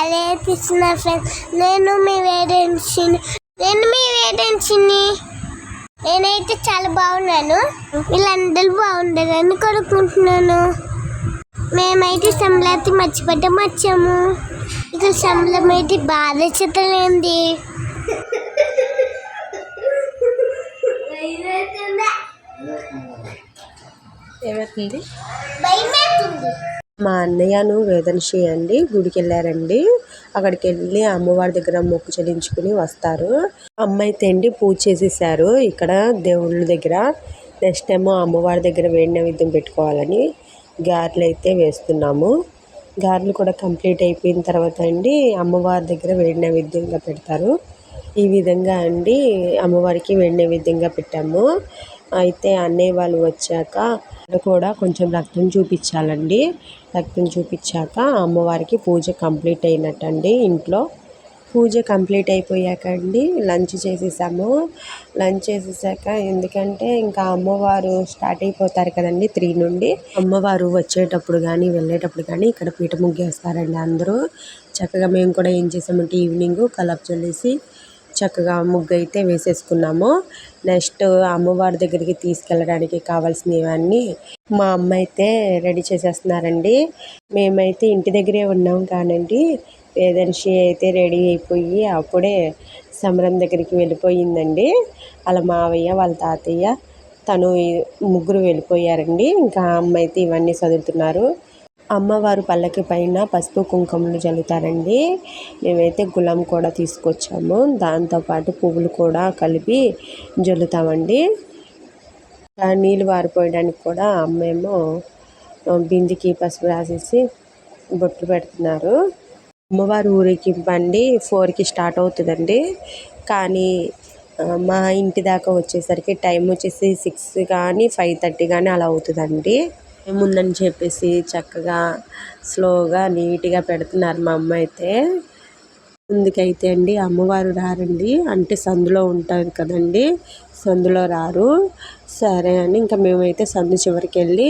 అదే కృష్ణ ఫ్రెండ్స్ నేను మీ వేడెన్సీని నేను మీ వేడెన్సీని నేనైతే చాలా బాగున్నాను. వీళ్ళందరూ బాగుండాలని కోరుకుంటున్నాను. మేమైతే సంబలాతి మర్చిపోవటం వచ్చాము ఇక సంబలం అయితే బాధ్యత లేనిది ఏమవుతుంది భయమేస్తుంది. మా అన్నయ్యను వేదనశ్రీ అండి గుడికి వెళ్ళారండి అక్కడికి వెళ్ళి అమ్మవారి దగ్గర మొక్కు చెల్లించుకుని వస్తారు. అమ్మ అయితే అండి పూజ చేసేసారు ఇక్కడ దేవుళ్ళ దగ్గర నెక్స్ట్ ఏమో అమ్మవారి దగ్గర వేడి నైవేద్యం పెట్టుకోవాలని గారెలు అయితే వేస్తున్నాము. గారెలు కూడా కంప్లీట్ అయిపోయిన తర్వాత అండి అమ్మవారి దగ్గర వేడి నైవేద్యంగా పెడతారు. ఈ విధంగా అండి అమ్మవారికి వేడి నైవేద్యంగా పెట్టాము. అయితే అన్నయ్య వాళ్ళు వచ్చాక కూడా కొంచెం రక్తం చూపించాలండి. రక్తం చూపించాక అమ్మవారికి పూజ కంప్లీట్ అయినట్టండి ఇంట్లో. పూజ కంప్లీట్ అయిపోయాక అండి లంచ్ చేసేసాము. లంచ్ చేసేసాక ఎందుకంటే ఇంకా అమ్మవారు స్టార్ట్ అయిపోతారు కదండి త్రీ నుండి. అమ్మవారు వచ్చేటప్పుడు కానీ వెళ్ళేటప్పుడు కానీ ఇక్కడ పీట ముగ్గేస్తారండి అందరూ. చక్కగా మేము కూడా ఏం చేసామంటే ఈవినింగ్ కలప్ చల్లేసి చక్కగా ముగ్గు అయితే వేసేసుకున్నాము. నెక్స్ట్ అమ్మవారి దగ్గరికి తీసుకెళ్ళడానికి కావాల్సినవన్నీ మా అమ్మ అయితే రెడీ చేసేస్తున్నారండి. మేమైతే ఇంటి దగ్గరే ఉన్నాం కానండి. వేదన్షి అయితే రెడీ అయిపోయి అప్పుడే సమరం దగ్గరికి వెళ్ళిపోయిందండి. వాళ్ళ మావయ్య వాళ్ళ తాతయ్య తను ముగ్గురు వెళ్ళిపోయారండి. ఇంకా అమ్మ అయితే ఇవన్నీ చదువుతున్నారు. అమ్మవారు పల్లకి పైన పసుపు కుంకుమలు జల్లుతారండి. మేమైతే గులాం కూడా తీసుకొచ్చాము. దాంతోపాటు పువ్వులు కూడా కలిపి జల్లుతామండి. నీళ్ళు వారిపోయడానికి కూడా అమ్మేమో బిందికి పసుపు రాసేసి బొట్లు పెడుతున్నారు. అమ్మవారు ఊరేగింపండి. ఫోర్కి స్టార్ట్ అవుతుందండి. కానీ మా ఇంటి దాకా వచ్చేసరికి టైం వచ్చేసి సిక్స్ కానీ ఫైవ్ థర్టీ కానీ అలా అవుతుందండి. ఏముందని చెప్పేసి చక్కగా స్లోగా నీట్గా పెడుతున్నారు మా అమ్మ అయితే. ముందుకైతే అండి అమ్మవారు రారండి. అంటే సందులో ఉంటారు కదండి. సందులో రారు. సరే అని ఇంకా మేమైతే సందు చివరికి వెళ్ళి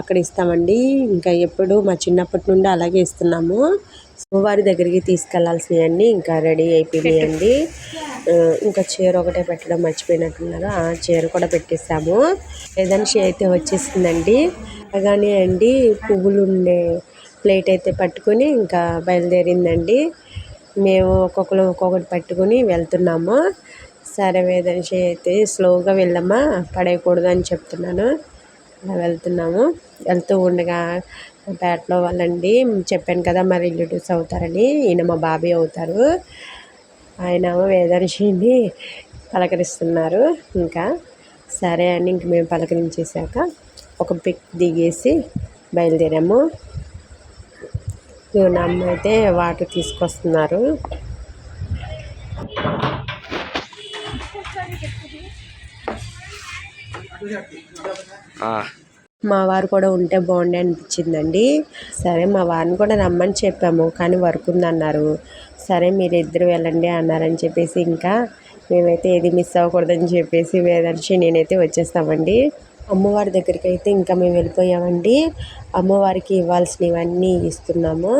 అక్కడ ఇస్తామండి. ఇంకా ఎప్పుడు మా చిన్నప్పటి నుండి అలాగే ఇస్తున్నాము. అమ్మవారి దగ్గరికి తీసుకెళ్ళాల్సినవన్నీ ఇంకా రెడీ అయిపోయినాయండి ఇంకా చీర ఒకటే పెట్టడం మర్చిపోయినట్టున్నారు. ఆ చీర కూడా పెట్టేసాము ఏదన్షి అయితే వచ్చేసిందండి. అలాగానే అండి పువ్వులు ఉండే ప్లేట్ అయితే పట్టుకొని ఇంకా బయలుదేరిందండి. మేము ఒక్కొక్కరు ఒక్కొక్కటి పట్టుకుని వెళ్తున్నాము. సరే వేదన్షి అయితే స్లోగా వెళ్ళమ్మా పడేయకూడదు అని చెప్తున్నాను. అలా వెళ్తున్నాము. వెళ్తూ ఉండగా పేటలో వాళ్ళండి చెప్పాను కదా మా రిలేటివ్స్ అవుతారని ఈయన మా బాబాయ్ అవుతారు. ఆయన వేదర్శిని పలకరిస్తున్నారు ఇంకా. సరే అని ఇంక మేము పలకరించేశాక ఒక పిక్ దిగేసి బయలుదేరాము. అమ్మ అయితే వాటర్ తీసుకొస్తున్నారు. మా వారు కూడా ఉంటే బాగుండే అనిపించిందండి. సరే మా వారిని కూడా రమ్మని చెప్పాము కానీ వర్క్ ఉందన్నారు. సరే మీరు ఇద్దరు వెళ్ళండి అన్నారని చెప్పేసి ఇంకా మేమైతే ఏది మిస్ అవ్వకూడదని చెప్పేసి వేదర్శి నేనైతే వచ్చేస్తామండి. అమ్మవారి దగ్గరికి అయితే ఇంకా మేము వెళ్ళిపోయామండి. అమ్మవారికి ఇవ్వాల్సినవన్నీ ఇస్తున్నాము.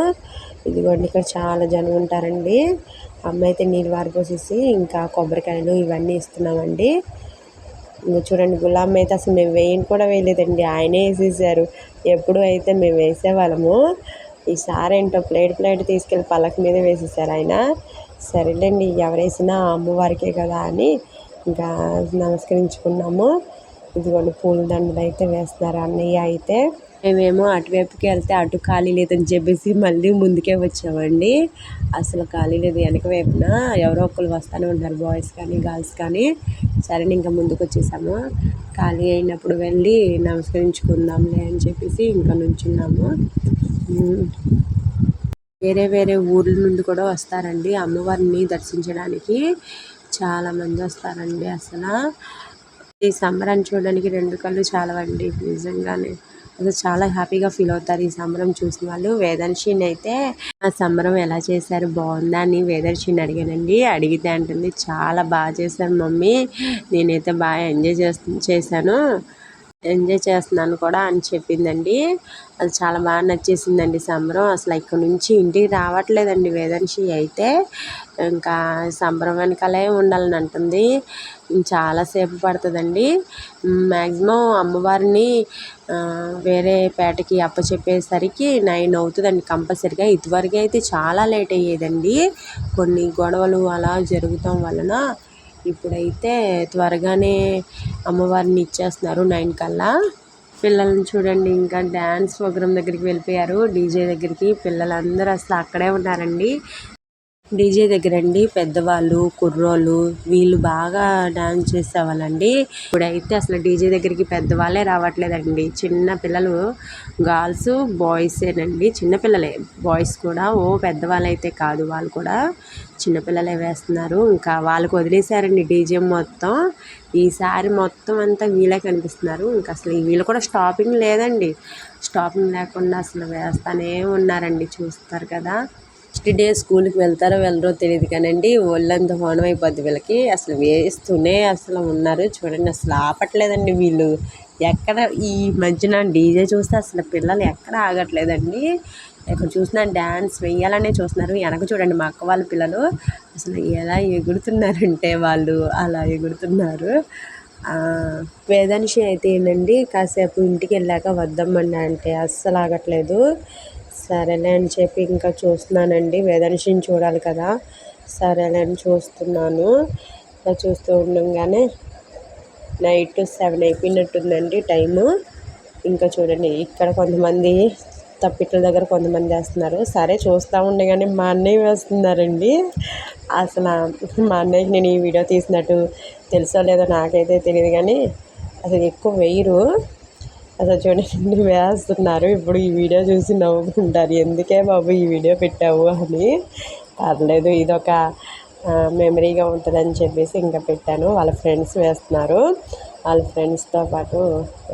ఇదిగోండి ఇక్కడ చాలా జనం ఉంటారండి. అమ్మ అయితే నీళ్ళు వారిపోసేసి ఇంకా కొబ్బరికాయలు ఇవన్నీ ఇస్తున్నామండి. ఇంకా చూడండి గులాం అయితే అసలు మేము వేయని కూడా వేయలేదండి. ఆయనే వేసేసారు. ఎప్పుడు అయితే మేము వేసేవాళ్ళము. ఈసారి ఏంటో ప్లేట్ ప్లేట్ తీసుకెళ్ళి పలక మీద వేసేసారు ఆయన. సరేలేండి ఎవరేసినా అమ్మవారికే కదా అని ఇంకా నమస్కరించుకున్నాము. ఇదిగోండి పూలదండలు అయితే వేస్తున్నారు అన్నయ్య అయితే. మేమేమో అటువైపుకి వెళ్తే అటు ఖాళీ లేదని చెప్పేసి మళ్ళీ ముందుకే వచ్చామండి. అసలు ఖాళీ లేదు వెనక వైపున. ఎవరో ఒకరు వస్తూనే ఉన్నారు బాయ్స్ కానీ గర్ల్స్ కానీ. సరే ఇంకా ముందుకు వచ్చేసాము. ఖాళీ అయినప్పుడు వెళ్ళి నమస్కరించుకుందాంలే అని చెప్పేసి ఇంకా నుంచున్నాము. వేరే వేరే ఊర్ల నుండి కూడా వస్తారండి అమ్మవారిని దర్శించడానికి. చాలామంది వస్తారండి అసలు. ఈ సంబరం చూడడానికి రెండు కళ్ళు చాలవండి. నిజంగానే అసలు చాలా హ్యాపీగా ఫీల్ అవుతారు ఈ సంబరం చూసిన వాళ్ళు. వేదర్శిని అయితే ఆ సంబరం ఎలా చేశారు? బాగుందా? అని వేదర్శిని అడిగానండి. అడిగితే అంటుంది చాలా బాగా చేశారు మమ్మీ. నేనైతే బాగా ఎంజాయ్ చేస్తు చేశాను. ఎంజాయ్ చేస్తున్నాను కూడా అని చెప్పిందండి. అది చాలా బాగా నచ్చేసిందండి సంబరం. అసలు ఇక్కడ నుంచి ఇంటికి రావట్లేదండి వేదాంశి అయితే. ఇంకా సంబరం వెనకాలే ఉండాలని అంటుంది. చాలాసేపు పడుతుందండి. మ్యాక్సిమం అమ్మవారిని వేరే పేటకి అప్పచెప్పేసరికి నైన్ అవుతుందండి కంపల్సరిగా. ఇదివరకు అయితే చాలా లేట్ అయ్యేదండి. కొన్ని గొడవలు అలా జరుగుతాం వలన ఇప్పుడైతే త్వరగానే అమ్మవారిని ఇచ్చేస్తున్నారు నైన్ కల్లా. పిల్లల్ని చూడండి ఇంకా డ్యాన్స్ ప్రోగ్రామ్ దగ్గరికి వెళ్ళిపోయారు. డీజే దగ్గరికి పిల్లలందరూ అసలు అక్కడే ఉన్నారండి. డీజే దగ్గర అండి పెద్దవాళ్ళు కుర్రోళ్ళు వీళ్ళు బాగా డాన్స్ చేసేవాళ్ళండి. ఇప్పుడైతే అసలు డీజే దగ్గరికి పెద్దవాళ్ళే రావట్లేదండి. చిన్న పిల్లలు గర్ల్స్ బాయ్సేనండి చిన్న పిల్లలే బాయ్స్ కూడా. ఓ పెద్దవాళ్ళు అయితే కాదు వాళ్ళు కూడా చిన్నపిల్లలే వేస్తున్నారు. ఇంకా వాళ్ళకి వదిలేశారండి డీజే మొత్తం. ఈసారి మొత్తం అంతా వీళ్ళే కనిపిస్తున్నారు. ఇంకా అసలు వీళ్ళు కూడా స్టాపింగ్ లేదండి. స్టాపింగ్ లేకుండా అసలు వేస్తానే ఉన్నారండి చూస్తారు కదా. ఫస్ట్ డే స్కూల్కి వెళ్తారో వెళ్ళరో తెలియదు కానండి ఒళ్ళంతా హోనం అయిపోద్ది వీళ్ళకి. అసలు వేస్తూనే అసలు ఉన్నారు. చూడండి అసలు ఆపట్లేదండి వీళ్ళు. ఎక్కడ ఈ మధ్యన డీజే చూస్తే అసలు పిల్లలు ఎక్కడ ఆగట్లేదండి. ఎక్కడ చూసినా డ్యాన్స్ వేయాలనే చూస్తున్నారు. వెనక చూడండి మా అక్క వాళ్ళ పిల్లలు. అసలు ఎలా ఎగురుతున్నారంటే వాళ్ళు అలా ఎగురుతున్నారు. వేదనిషి వేదాంశి అయితే ఏంటండి కాసేపు ఇంటికి వెళ్ళాక వద్దామన్నా అంటే అస్సలు ఆగట్లేదు. సరేలే అని చెప్పి ఇంకా చూస్తున్నానండి. వేదాంశిని చూడాలి కదా. సరేలే అని చూస్తున్నాను. ఇలా చూస్తూ ఉండగానే నైట్ సెవెన్ అయిపోయినట్టుందండి టైము. ఇంకా చూడండి ఇక్కడ కొంతమంది తప్పిట్ల దగ్గర కొంతమంది వేస్తున్నారు. సరే చూస్తూ ఉండగానే మా అన్నయ్య వేస్తున్నారండి. అసలు మా అన్నయ్యకి నేను ఈ వీడియో తీసినట్టు తెలుసో లేదో నాకైతే తెలియదు కానీ అసలు ఎక్కువ వేయరు. అసలు చూడండి వేస్తున్నారు? ఇప్పుడు ఈ వీడియో చూసి నవ్వుకుంటారు. ఎందుకే బాబు ఈ వీడియో పెట్టావు అని? పర్లేదు ఇదొక మెమరీగా ఉంటుందని చెప్పేసి ఇంకా పెట్టాను. వాళ్ళ ఫ్రెండ్స్ వేస్తున్నారు. వాళ్ళ ఫ్రెండ్స్తో పాటు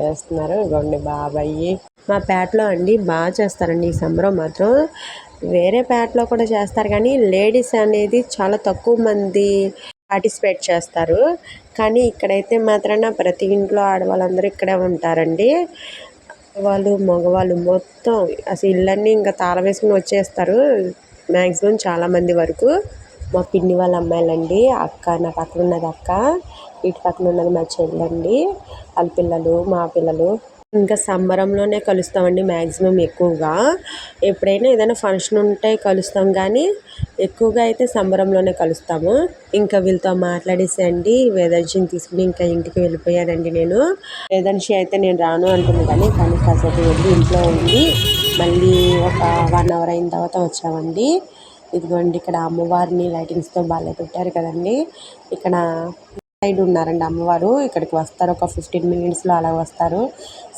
వేస్తున్నారు. ఇగోండి బాబాయి. మా పేటలో అండి బాగా చేస్తారండి ఈ సంబరం మాత్రం. వేరే పేటలో కూడా చేస్తారు కానీ లేడీస్ అనేది చాలా తక్కువ మంది పార్టిసిపేట్ చేస్తారు. కానీ ఇక్కడైతే మాత్రాన ప్రతి ఇంట్లో ఆడవాళ్ళందరూ ఇక్కడే ఉంటారండి. వాళ్ళు మగవాళ్ళు మొత్తం అసలు ఇళ్ళన్నీ ఇంకా తాళం వేసుకుని వచ్చేస్తారు. మ్యాక్సిమం చాలామంది వరకు. మా పిన్ని వాళ్ళ అమ్మాయిలండి అక్క నా పక్కన ఉన్నది అక్క ఇటు పక్కన ఉన్నది మా చెల్లండి వాళ్ళ పిల్లలు మా పిల్లలు. ఇంకా సంబరంలోనే కలుస్తామండి మ్యాక్సిమం ఎక్కువగా. ఎప్పుడైనా ఏదైనా ఫంక్షన్ ఉంటే కలుస్తాం కానీ ఎక్కువగా అయితే సంబరంలోనే కలుస్తాము. ఇంకా వీళ్ళతో మాట్లాడేసి అండి తీసుకుని ఇంకా ఇంటికి వెళ్ళిపోయానండి నేను. వేదాంశి అయితే నేను రాను అంటుంది కానీ కానీ కాసేపు వెళ్ళి ఇంట్లో ఉండి మళ్ళీ ఒక వన్ అవర్ అయిన తర్వాత వచ్చామండి. ఇదిగోండి ఇక్కడ అమ్మవారిని లైటింగ్స్తో బాగా పెట్టారు కదండి. ఇక్కడ సైడ్ ఉన్నారండి అమ్మవారు. ఇక్కడికి వస్తారు. ఒక ఫిఫ్టీన్ మినిట్స్లో అలా వస్తారు.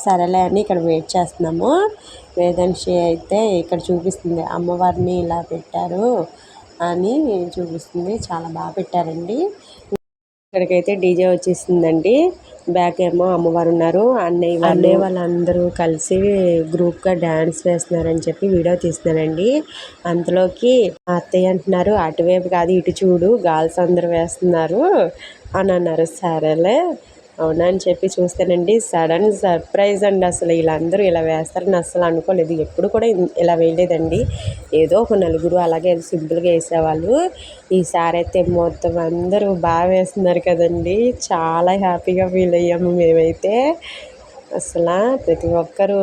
సరేలే అని ఇక్కడ వెయిట్ చేస్తున్నాము. వేదంశి అయితే ఇక్కడ చూపిస్తుంది. అమ్మవారిని ఇలా పెట్టారు అని చూపిస్తుంది. చాలా బాగా పెట్టారండి. ఇక్కడికైతే డీజే వచ్చేసిందండి. బ్యాక్ ఏమో అమ్మవారు ఉన్నారు. అన్నయ్య వాళ్ళు- అన్నయ్య వాళ్ళందరూ కలిసి గ్రూప్గా డ్యాన్స్ వేస్తున్నారని చెప్పి వీడియో తీస్తున్నానండి అంతలోకి మా అత్తయ్య అంటున్నారు అటువైపు కాదు ఇటు చూడు గర్ల్స్ అందరూ వేస్తున్నారు అని అన్నారు. సరేలే. అవునా అని చెప్పి చూస్తానండి సడన్ సర్ప్రైజ్ అండి అసలు వీళ్ళందరూ ఇలా వేస్తారని అసలు అనుకోలేదు. ఎప్పుడు కూడా ఇలా వేయలేదండి. ఏదో ఒక నలుగురు అలాగే సింపుల్గా వేసేవాళ్ళు. ఈసారి అయితే మొత్తం అందరూ బాగా వేస్తున్నారు కదండి. చాలా హ్యాపీగా ఫీల్ అయ్యాము మేమైతే. అసలు ప్రతి ఒక్కరూ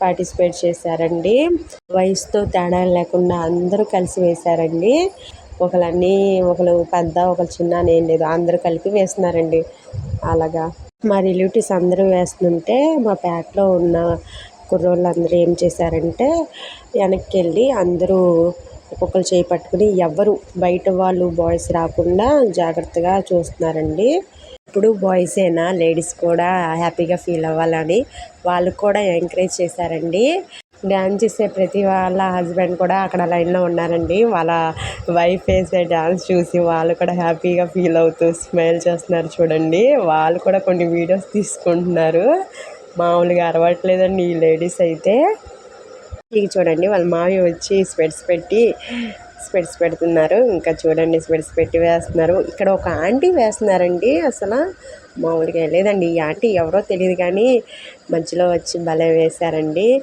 పార్టిసిపేట్ చేశారండి. వయసుతో తేడా లేకుండా అందరూ కలిసి వేశారండి. ఒకళ్ళన్నీ ఒకరు పెద్ద ఒకరు చిన్న అని ఏం లేదు. అందరూ కలిపి వేస్తున్నారండి. అలాగా. మా రిలేటివ్స్ అందరూ వేస్తుంటే మా పేటలో ఉన్న కుర్రోళ్ళు అందరూ ఏం చేశారంటే వెనక్కి వెళ్ళి అందరూ ఒక్కొక్కరు చేయి పట్టుకుని ఎవరు బయట వాళ్ళు బాయ్స్ రాకుండా జాగ్రత్తగా చూస్తున్నారండి. ఇప్పుడు బాయ్సేనా లేడీస్ కూడా హ్యాపీగా ఫీల్ అవ్వాలని వాళ్ళు కూడా ఎంకరేజ్ చేశారండి. డ్యాన్స్ చేసే ప్రతి వాళ్ళ హస్బెండ్ కూడా అక్కడ లైన్లో ఉన్నారండి. వాళ్ళ వైఫ్ వేసే డ్యాన్స్ చూసి వాళ్ళు కూడా హ్యాపీగా ఫీల్ అవుతూ స్మైల్ చేస్తున్నారు చూడండి. వాళ్ళు కూడా కొన్ని వీడియోస్ తీసుకుంటున్నారు. మామూలుగా అరవట్లేదండి ఈ లేడీస్ అయితే. ఇక చూడండి వాళ్ళ మావి వచ్చి స్పెట్స్ పెట్టి స్పెడ్స్ పెడుతున్నారు. ఇంకా చూడండి స్పెడ్స్ పెట్టి వేస్తున్నారు. ఇక్కడ ఒక ఆంటీ వేస్తున్నారండి అసలు. మామూలుగా లేదండి. ఈ ఆంటీ ఎవరో తెలియదు కానీ మధ్యలో వచ్చి భలే వేశారండి.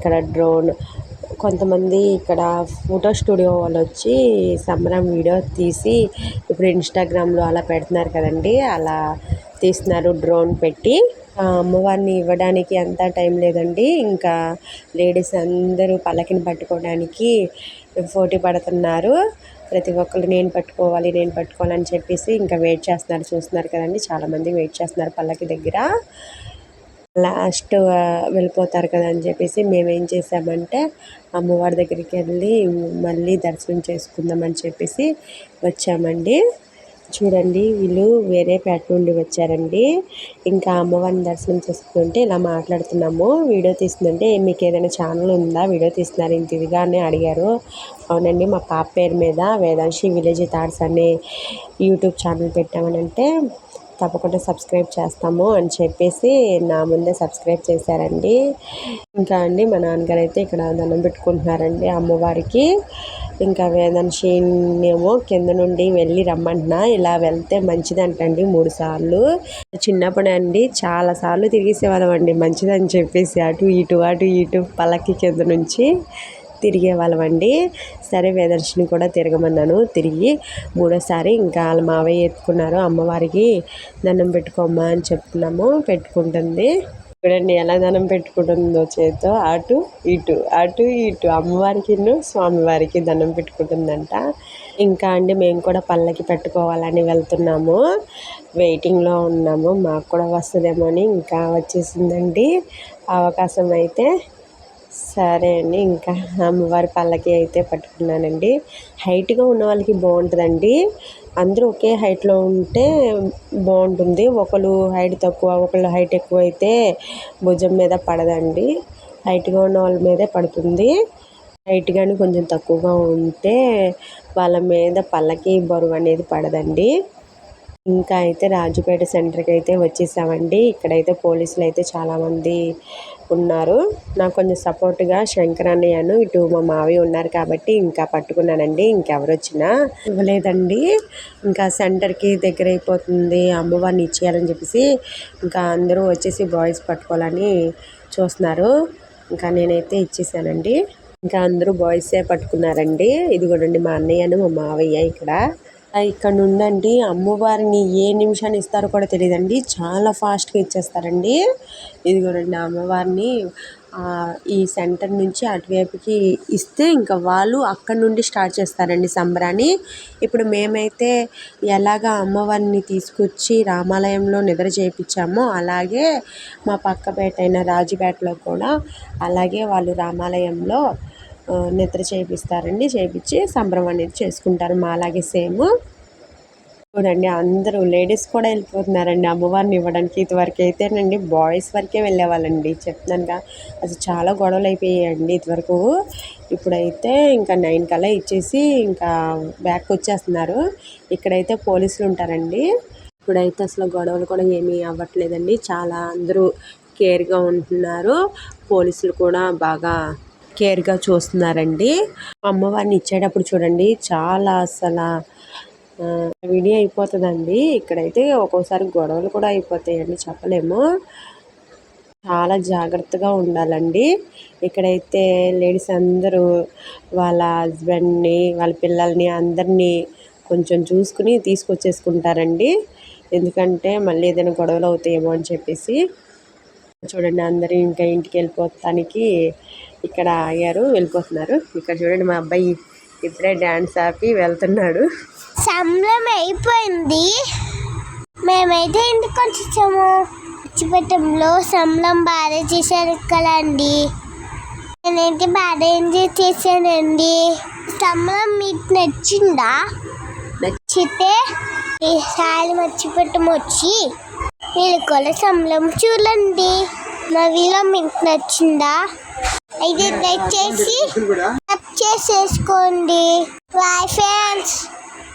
ఇక్కడ డ్రోన్ కొంతమంది ఇక్కడ ఫోటో స్టూడియో వాళ్ళు వచ్చి సంబరం వీడియో తీసి ఇప్పుడు ఇన్స్టాగ్రామ్లో అలా పెడుతున్నారు కదండి అలా తీస్తున్నారు డ్రోన్ పెట్టి. ఆ అమ్మవారిని ఇవ్వడానికి అంత టైం లేదండి. ఇంకా లేడీస్ అందరూ పల్లకిని పట్టుకోవడానికి పోటీ పడుతున్నారు. ప్రతి ఒక్కరు నేను పట్టుకోవాలి నేను పట్టుకోవాలని చెప్పేసి ఇంకా వెయిట్ చేస్తున్నారు చూస్తున్నారు కదండి చాలామంది వెయిట్ చేస్తున్నారు పల్లకి దగ్గర. లాస్ట్ వెళ్ళిపోతారు కదా అని చెప్పేసి మేమేం చేసామంటే అమ్మవారి దగ్గరికి వెళ్ళి మళ్ళీ దర్శనం చేసుకుందాం అని చెప్పేసి వచ్చామండి. చూడండి వీళ్ళు వేరే పేట నుండి వచ్చారండి. ఇంకా అమ్మవారిని దర్శనం చేసుకుంటే ఇలా మాట్లాడుతున్నాము. వీడియో తీస్తుందంటే మీకు ఏదైనా ఛానల్ ఉందా? వీడియో తీస్తున్నారు ఇంత ఇదిగా అని అడిగారు. అవునండి మా పాప పేరు మీద వేదాంశి విలేజ్ థాట్స్ అనే యూట్యూబ్ ఛానల్ పెట్టామని అంటే తప్పకుండా సబ్స్క్రైబ్ చేస్తాము అని చెప్పేసి నా ముందే సబ్స్క్రైబ్ చేశారండి. ఇంకా అండి మా నాన్నగారు అయితే ఇక్కడ దండం పెట్టుకుంటున్నారండి అమ్మవారికి. ఇంకా వేదన్షినేమో కింద నుండి వెళ్ళి రమ్మంటున్నా. ఇలా వెళ్తే మంచిదంటండి మూడు సార్లు. చిన్నప్పుడు అండి చాలా సార్లు తిరిగేసేవాళ్ళం అండి మంచిదని చెప్పేసి అటు ఇటు అటు ఇటు పల్లకి కింద నుంచి. తిరిగే వాళ్ళమండి. సరే వేదర్శిని కూడా తిరగమన్నాను. తిరిగి మూడోసారి ఇంకా వాళ్ళ మావయ్య ఎత్తుకున్నారు. అమ్మవారికి దండం పెట్టుకోమ్మా అని చెప్తున్నాము. పెట్టుకుంటుంది. చూడండి ఎలా దండం పెట్టుకుంటుందో చేతితో అటు ఇటు అటు ఇటు. అమ్మవారికి స్వామివారికి దండం పెట్టుకుంటుందంట. ఇంకా అండి మేము కూడా పళ్ళకి పెట్టుకోవాలని వెళ్తున్నాము. వెయిటింగ్లో ఉన్నాము. మాకు కూడా వస్తుందేమో అని ఇంకా వచ్చేసిందండి. అవకాశం అయితే సరే అండి ఇంకా అమ్మవారి పల్లకి అయితే పట్టుకున్నానండి. హైట్గా ఉన్న వాళ్ళకి బాగుంటుందండి. అందరూ ఒకే హైట్లో ఉంటే బాగుంటుంది. ఒకళ్ళు హైట్ తక్కువ ఒకళ్ళు హైట్ ఎక్కువ అయితే భుజం మీద పడదండి. హైట్గా ఉన్న వాళ్ళ మీదే పడుతుంది. హైట్ కానీ కొంచెం తక్కువగా ఉంటే వాళ్ళ మీద పల్లకి బరువు అనేది పడదండి. ఇంకా అయితే రాజుపేట సెంటర్కి అయితే వచ్చేసామండి. ఇక్కడైతే పోలీసులు అయితే చాలామంది ఉన్నారు నాకు కొంచెం సపోర్ట్గా శంకర్ అన్నయ్యను ఇటు మా మావయ్య ఉన్నారు కాబట్టి ఇంకా పట్టుకున్నానండి ఇంకెవరు వచ్చినా. ఇవ్వలేదండి. ఇంకా సెంటర్కి దగ్గర అయిపోతుంది అమ్మవారిని ఇచ్చేయాలని చెప్పేసి ఇంకా అందరూ వచ్చేసి బాయ్స్ పట్టుకోవాలని చూస్తున్నారు. ఇంకా నేనైతే ఇచ్చేసానండి. ఇంకా అందరూ బాయ్సే పట్టుకున్నారండి. ఇది కూడా మా అన్నయ్యను మా మావయ్య ఇక్కడ. ఇక్కడ నుండండి. అమ్మవారిని ఏ నిమిషాన్ని ఇస్తారో కూడా తెలియదండి. చాలా ఫాస్ట్గా ఇచ్చేస్తారండి. ఇదిగోనండి అమ్మవారిని ఈ సెంటర్ నుంచి అటువైపుకి ఇస్తే ఇంకా వాళ్ళు అక్కడ నుండి స్టార్ట్ చేస్తారండి సంబరాన్ని ఇప్పుడు మేమైతే ఎలాగ అమ్మవారిని తీసుకొచ్చి రామాలయంలో నిద్ర చేయించామో అలాగే మా పక్కపేట అయిన రాజుపేటలో కూడా అలాగే వాళ్ళు రామాలయంలో నిద్ర చేపిస్తారండి చేపించి సంబరం అనేది చేసుకుంటారు. మా అలాగే సేమ్. చూడండి అందరూ లేడీస్ కూడా వెళ్ళిపోతున్నారండి. అమ్మవారిని ఇవ్వడానికి ఇదివరకు అయితేనండి బాయ్స్ వరకే వెళ్ళేవాళ్ళండి. చెప్తున్నానుగా అది చాలా గొడవలు అయిపోయాయండి ఇదివరకు. ఇప్పుడైతే ఇంకా నైన్ కల్లా ఇచ్చేసి ఇంకా బ్యాక్ వచ్చేస్తున్నారు. ఇక్కడైతే పోలీసులు ఉంటారండి. ఇప్పుడైతే అసలు గొడవలు కూడా ఏమీ అవ్వట్లేదండి. చాలా అందరూ కేర్గా ఉంటున్నారు. పోలీసులు కూడా బాగా కేర్గా చూస్తున్నారండి. అమ్మవారిని ఇచ్చేటప్పుడు చూడండి చాలా అసలు విని విడి అయిపోతుందండి. ఇక్కడైతే ఒక్కోసారి గొడవలు కూడా అయిపోతాయండి చెప్పలేము. చాలా జాగ్రత్తగా ఉండాలండి. ఇక్కడైతే లేడీస్ అందరూ వాళ్ళ హస్బెండ్ని వాళ్ళ పిల్లల్ని అందరినీ కొంచెం చూసుకుని తీసుకొచ్చేసుకుంటారండి. ఎందుకంటే మళ్ళీ ఏదైనా గొడవలు అవుతాయేమో అని చెప్పేసి. చూడండి అందరూ ఇంకా ఇంటికి వెళ్ళిపోతానికి ఇక్కడ ఆగారు వెళ్ళిపోతున్నారు. ఇక్కడ చూడండి మా అబ్బాయి ఇప్పుడే డ్యాన్స్ ఆపి వెళ్తున్నాడు. సమయం అయిపోయింది. మేమైతే ఇంటికి వచ్చేసాము. వచ్చిపెట్టంలో సమలం బాగా చేశారు కదండి. నేనైతే బాగా ఎంజాయ్ చేశానండి. సమలం మీకు నచ్చిందా? నచ్చితే ఈసారి మర్చిపెట్టం వచ్చి మీరు సంబరం చూడండి. నా వీడియో మీకు నచ్చిందా? అయితే దయచేసి చేసేసుకోండి బాయ్ ఫ్రెండ్స్